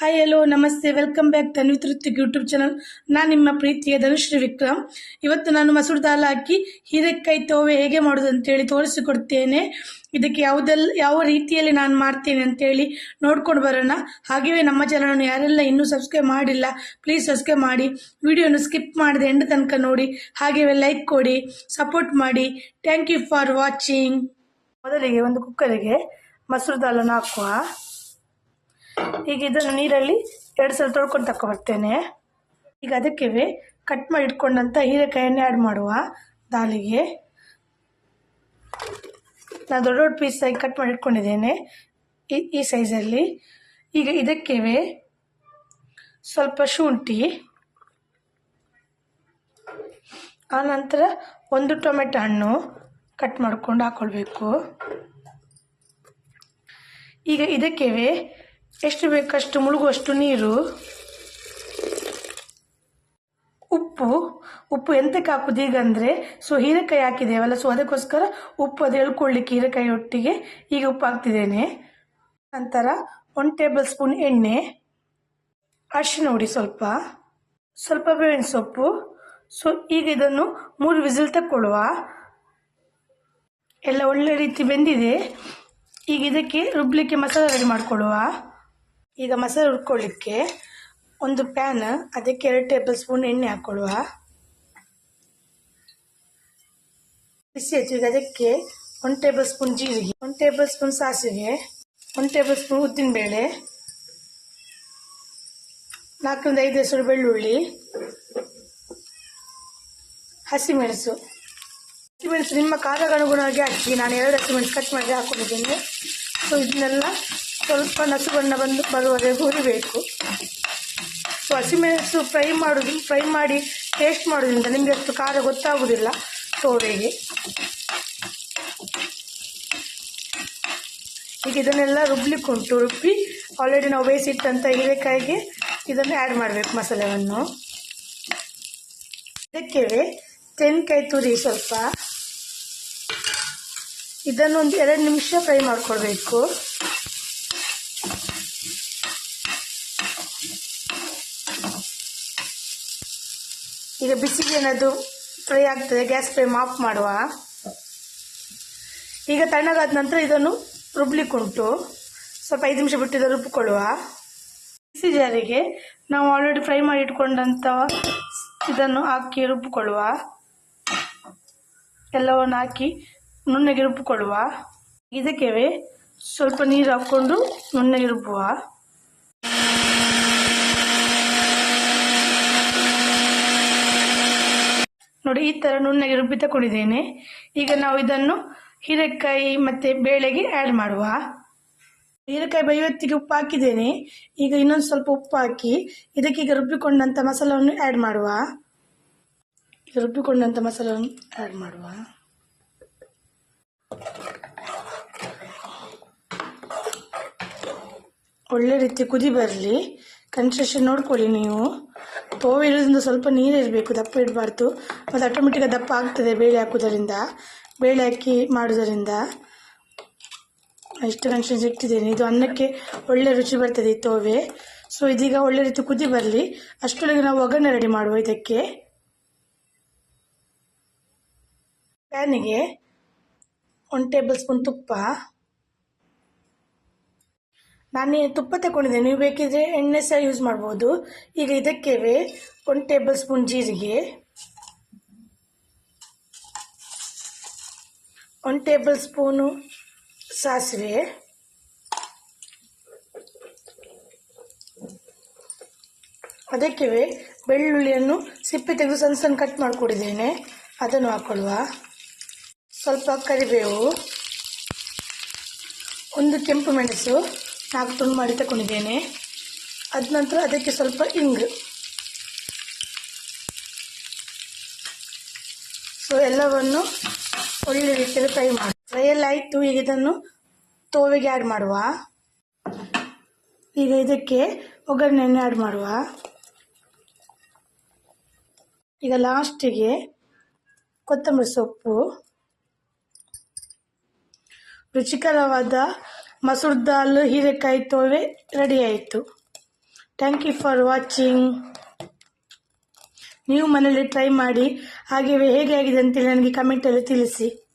Hi hello ನಮಸ್ತೆ welcome back Tanvi ತೃಪ್ತಿಗೆ YouTube channel ನಾನು ನಿಮ್ಮ ಪ್ರೀತಿಯ ಧನುಶ್ರೀ ವಿಕ್ರಮ್. ಇವತ್ತು ನಾನು ಮಸೂರ್ ದಾಲ್ ಹಾಕಿ ಹೀರೆಕಾಯಿ ತೋವೆ ಹೇಗೆ ಮಾಡೋದು ಅಂತೇಳಿ ತೋರಿಸಿಕೊಡ್ತೇನೆ. ಇದಕ್ಕೆ ಯಾವುದೆಲ್ಲ ಯಾವ ರೀತಿಯಲ್ಲಿ ನಾನು ಮಾಡ್ತೇನೆ ಅಂತೇಳಿ ನೋಡ್ಕೊಂಡು ಬರೋಣ. ಹಾಗೆಯೇ ನಮ್ಮ ಚಾನಲನ್ನು ಯಾರೆಲ್ಲ ಇನ್ನೂ ಸಬ್ಸ್ಕ್ರೈಬ್ ಮಾಡಿಲ್ಲ ಪ್ಲೀಸ್ ಸಬ್ಸ್ಕ್ರೈಬ್ ಮಾಡಿ. ವಿಡಿಯೋನ ಸ್ಕಿಪ್ ಮಾಡಿದೆ ಎಂಡ್ ತನಕ ನೋಡಿ. ಹಾಗೆಯೇ ಲೈಕ್ ಕೊಡಿ ಸಪೋರ್ಟ್ ಮಾಡಿ. ಥ್ಯಾಂಕ್ ಯು ಫಾರ್ ವಾಚಿಂಗ್ ಮೊದಲಿಗೆ ಒಂದು ಕುಕ್ಕರಿಗೆ ಮಸೂರ್ ದಾಲನ್ನು ಹಾಕುವ. ಈಗ ಇದನ್ನು ನೀರಲ್ಲಿ ಎರಡು ಸಲ ತೊಳ್ಕೊಂಡು ತಗೊಬರ್ತೇನೆ ಈಗ ಅದಕ್ಕೆ ಕಟ್ ಮಾಡಿ ಇಟ್ಕೊಂಡಂಥ ಹೀರೆಕಾಯನ್ನು ಆ್ಯಡ್ ಮಾಡುವ ದಾಲಿಗೆ. ನಾನು ದೊಡ್ಡ ದೊಡ್ಡ ಪೀಸಾಗಿ ಕಟ್ ಮಾಡಿ ಇಟ್ಕೊಂಡಿದ್ದೇನೆ ಈ ಈ ಸೈಜಲ್ಲಿ ಈಗ ಇದಕ್ಕೆ ಸ್ವಲ್ಪ ಶುಂಠಿ. ಆನಂತರ ಒಂದು ಟೊಮೆಟೊ ಹಣ್ಣು ಕಟ್ ಮಾಡಿಕೊಂಡು ಹಾಕ್ಕೊಳ್ಬೇಕು ಈಗ ಇದಕ್ಕೆ ಎಷ್ಟು ಬೇಕಷ್ಟು ಮುಳುಗುವಷ್ಟು ನೀರು. ಉಪ್ಪು ಉಪ್ಪು ಎಂತಕ್ಕೆ ಹಾಕೋದು ಈಗ ಅಂದರೆ, ಸೊ ಹೀರೆಕಾಯಿ ಹಾಕಿದ್ದೇವಲ್ಲ, ಸೊ ಅದಕ್ಕೋಸ್ಕರ ಉಪ್ಪು ಅದು ಎಳ್ಕೊಳ್ಳಿಕ್ಕೆ ಹೀರೆಕಾಯಿ ಒಟ್ಟಿಗೆ ಈಗ ಉಪ್ಪು ಹಾಕ್ತಿದ್ದೇನೆ. ನಂತರ ಒನ್ ಟೇಬಲ್ ಸ್ಪೂನ್ ಎಣ್ಣೆ, ಅರಿಶಿನ ಹುಡಿ ಸ್ವಲ್ಪ ಸ್ವಲ್ಪ ಬೇವಿನ ಸೊಪ್ಪು. ಸೊ ಈಗ ಇದನ್ನು ಮೂರು ವಿಸಿಲ್ ತಕ್ಕೊಳ್ಳುವ. ಎಲ್ಲ ಒಳ್ಳೆ ರೀತಿ ಬೆಂದಿದೆ. ಈಗ ಇದಕ್ಕೆ ರುಬ್ಲಿಕ್ಕೆ ಮಸಾಲೆ ರೆಡಿ ಮಾಡಿಕೊಳ್ಳುವ. ಈಗ ಮಸಾಲೆ ಹುರ್ಕೊಳ್ಳಿಕ್ಕೆ ಒಂದು ಪ್ಯಾನ್ ಅದಕ್ಕೆ ಎರಡು ಟೇಬಲ್ ಸ್ಪೂನ್ ಎಣ್ಣೆ ಹಾಕ್ಕೊಳ್ಳುವ ಬಿಸಿ ಆಯ್ತು ಅದಕ್ಕೆ ಒಂದು ಟೇಬಲ್ ಸ್ಪೂನ್ ಜೀರಿಗೆ, ಒಂದು ಟೇಬಲ್ ಸ್ಪೂನ್ ಸಾಸಿವೆ, ಒಂದು ಟೇಬಲ್ ಸ್ಪೂನ್ ಉದ್ದಿನಬೇಳೆ, ನಾಲ್ಕರಿಂದ ಐದು ಹೆಸರು ಬೆಳ್ಳುಳ್ಳಿ, ಹಸಿಮೆಣಸು. ಹಸಿಮೆಣಸು ನಿಮ್ಮ ಖಾರಕ್ಕೆ ಅನುಗುಣವಾಗಿ ಹಾಕಿ, ನಾನು ಎರಡು ಹಸಿಮೆಣಸು ಕಟ್ ಮಾಡಿ ಹಾಕೊಂಡಿದ್ದೀನಿ. ಸೊ ಇದನ್ನೆಲ್ಲ ಸ್ವಲ್ಪ ನಸು ಬಣ್ಣ ಬಂದು ಬರುವವರೆಗೆ ಹುರಿಬೇಕು. ಸೊ ಹಸಿಮೆಣಸು ಫ್ರೈ ಮಾಡೋದು, ಫ್ರೈ ಮಾಡಿ ಟೇಸ್ಟ್ ಮಾಡೋದ್ರಿಂದ ನಿಮಗೆ ಅಷ್ಟು ಖಾರ ಗೊತ್ತಾಗೋದಿಲ್ಲ ಸೋರೆಗೆ ಈಗ ಇದನ್ನೆಲ್ಲ ರುಬ್ಲಿಕ್ಕೆ ಉಂಟು ರುಬ್ಬಿ ಆಲ್ರೆಡಿ ನಾವು ಬೇಯಿಸಿಟ್ಟಂಥ ಹೀರೆಕಾಯಿಗೆ ಇದನ್ನು ಆ್ಯಡ್ ಮಾಡಬೇಕು ಮಸಾಲೆಯನ್ನು ಇದಕ್ಕೆ ತೆಂಗಿನಕಾಯಿ ತುರಿ ಸ್ವಲ್ಪ. ಇದನ್ನು ಒಂದು ಎರಡು ನಿಮಿಷ ಫ್ರೈ ಮಾಡಿಕೊಳ್ಬೇಕು ಈಗ ಬಿಸಿಗೆ ಏನದು ಫ್ರೈ ಆಗ್ತದೆ ಗ್ಯಾಸ್ ಫ್ಲೇಮ್ ಆಫ್ ಮಾಡುವ. ಈಗ ತಣ್ಣಗಾದ ನಂತರ ಇದನ್ನು ರುಬ್ಲಿಕ್ಕುಂಟು ಸ್ವಲ್ಪ ಐದು ನಿಮಿಷ ಬಿಟ್ಟು ಇದನ್ನು ರುಬ್ಬಿಕೊಳ್ಳುವ ಬಿಸಿ ಜಾರಿಗೆ ನಾವು ಆಲ್ರೆಡಿ ಫ್ರೈ ಮಾಡಿ ಇಟ್ಕೊಂಡಂಥ ಇದನ್ನು ಹಾಕಿ ರುಬ್ಬಿಕೊಳ್ಳುವ ಎಲ್ಲವನ್ನು ಹಾಕಿ ನುಣ್ಣಗೆ ರುಬ್ಬಿಕೊಳ್ಳುವ ಇದಕ್ಕೆ ಸ್ವಲ್ಪ ನೀರು ಹಾಕ್ಕೊಂಡು ನುಣ್ಣಗೆ ರುಬ್ಬುವ. ನೋಡಿ, ಈ ಥರ ನುಣ್ಣಗೆ ರುಬ್ಬಿ ತಕೊಂಡಿದ್ದೇನೆ ಈಗ ನಾವು ಇದನ್ನು ಹೀರೆಕಾಯಿ ಮತ್ತು ಬೇಳೆಗೆ ಆ್ಯಡ್ ಮಾಡುವ. ಹೀರೆಕಾಯಿ ಬೈವತ್ತಿಗೆ ಉಪ್ಪು ಹಾಕಿದ್ದೇನೆ. ಈಗ ಇನ್ನೊಂದು ಸ್ವಲ್ಪ ಉಪ್ಪು ಹಾಕಿ ಇದಕ್ಕೆ ಈಗ ರುಬ್ಬಿಕೊಂಡಂಥ ಮಸಾಲವನ್ನು ಆ್ಯಡ್ ಮಾಡುವ. ಈಗ ರುಬ್ಬಿಕೊಂಡಂಥ ಮಸಾಲವನ್ನು ಆ್ಯಡ್ ಮಾಡುವ. ಒಳ್ಳೆ ರೀತಿ ಕುದಿ ಬರಲಿ. ಕನ್ಸ್ಟ್ರಕ್ಷನ್ ನೋಡ್ಕೊಳ್ಳಿ ನೀವು. ತೋವೆ ಇರೋದ್ರಿಂದ ಸ್ವಲ್ಪ ನೀರು ಇರಬೇಕು, ದಪ್ಪ ಇಡಬಾರ್ದು. ಮತ್ತು ಆಟೋಮೆಟಿಕಾಗಿ ದಪ್ಪ ಆಗ್ತದೆ ಬೇಳೆ ಹಾಕೋದರಿಂದ ಬೇಳೆ ಹಾಕಿ ಮಾಡೋದರಿಂದ ಇಷ್ಟು ಕನ್ಸ್ಟೆನ್ಸ್ ಇಟ್ಟಿದ್ದೇನೆ ಇದು ಅನ್ನಕ್ಕೆ ಒಳ್ಳೆ ರುಚಿ ಬರ್ತದೆ ಈ ತೋವೆ. ಸೊ ಇದೀಗ ಒಳ್ಳೆ ರೀತಿ ಕುದಿ ಬರಲಿ. ಅಷ್ಟರೊಳಗೆ ನಾವು ಒಗ್ಗರಣೆ ರೆಡಿ ಮಾಡುವ ಇದಕ್ಕೆ. ಪ್ಯಾನಿಗೆ ಒನ್ ಟೇಬಲ್ ಸ್ಪೂನ್ ತುಪ್ಪ. ನಾನು ತುಪ್ಪ ತಗೊಂಡಿದ್ದೆ ನೀವು ಬೇಕಿದ್ರೆ ಎಣ್ಣೆ ಸಹ ಯೂಸ್ ಮಾಡ್ಬೋದು. ಈಗ ಇದಕ್ಕೆ ಒಂದು ಟೇಬಲ್ ಸ್ಪೂನ್ ಜೀರಿಗೆ. ಒಂದು ಟೇಬಲ್ ಸ್ಪೂನು ಸಾಸಿವೆ. ಅದಕ್ಕೆ ಬೆಳ್ಳುಳ್ಳಿಯನ್ನು ಸಿಪ್ಪೆ ತೆಗೆದು ಸಣ್ಣ ಸಣ್ಣ ಕಟ್ ಮಾಡಿಕೊಡಿದ್ದೇನೆ. ಅದನ್ನು ಹಾಕ್ಕೊಳ್ಳುವ ಸ್ವಲ್ಪ ಕರಿಬೇವು. ಒಂದು ಕೆಂಪು ಮೆಣಸು. ನಾಲ್ಕು ತುಂಡು ಮಾಡಿ ತಗೊಂಡಿದ್ದೇನೆ ಅದ ನಂತರ ಅದಕ್ಕೆ ಸ್ವಲ್ಪ ಇಂಗು. ಸೊ ಎಲ್ಲವನ್ನು ಒಳ್ಳೆ ರೀತಿಯಲ್ಲಿ ಫ್ರೈ ಮಾಡಿ. ಫ್ರೈ ಎಲ್ಲ ಆಯಿತು, ಈಗ ಇದನ್ನು ತೋವೆಗೆ ಆ್ಯಡ್ ಮಾಡುವ. ಈಗ ಇದಕ್ಕೆ ಒಗ್ಗರಣೆಯನ್ನು ಆ್ಯಡ್ ಮಾಡುವ. ಈಗ ಲಾಸ್ಟಿಗೆ ಕೊತ್ತಂಬರಿ ಸೊಪ್ಪು. ರುಚಿಕರವಾದ ಮಸೂರ್ ದಾಲ್, ಹೀರೆಕಾಯಿ ತೋವೆ ರೆಡಿ ಆಯಿತು. ಥ್ಯಾಂಕ್ ಯು ಫಾರ್ ವಾಚಿಂಗ್ ನೀವು ಮನೇಲಿ ಟ್ರೈ ಮಾಡಿ, ಹಾಗೆಯೇ ಹೇಗೆ ಆಗಿದೆ ಅಂತೇಳಿ ನನಗೆ ಕಮೆಂಟಲ್ಲಿ ತಿಳಿಸಿ.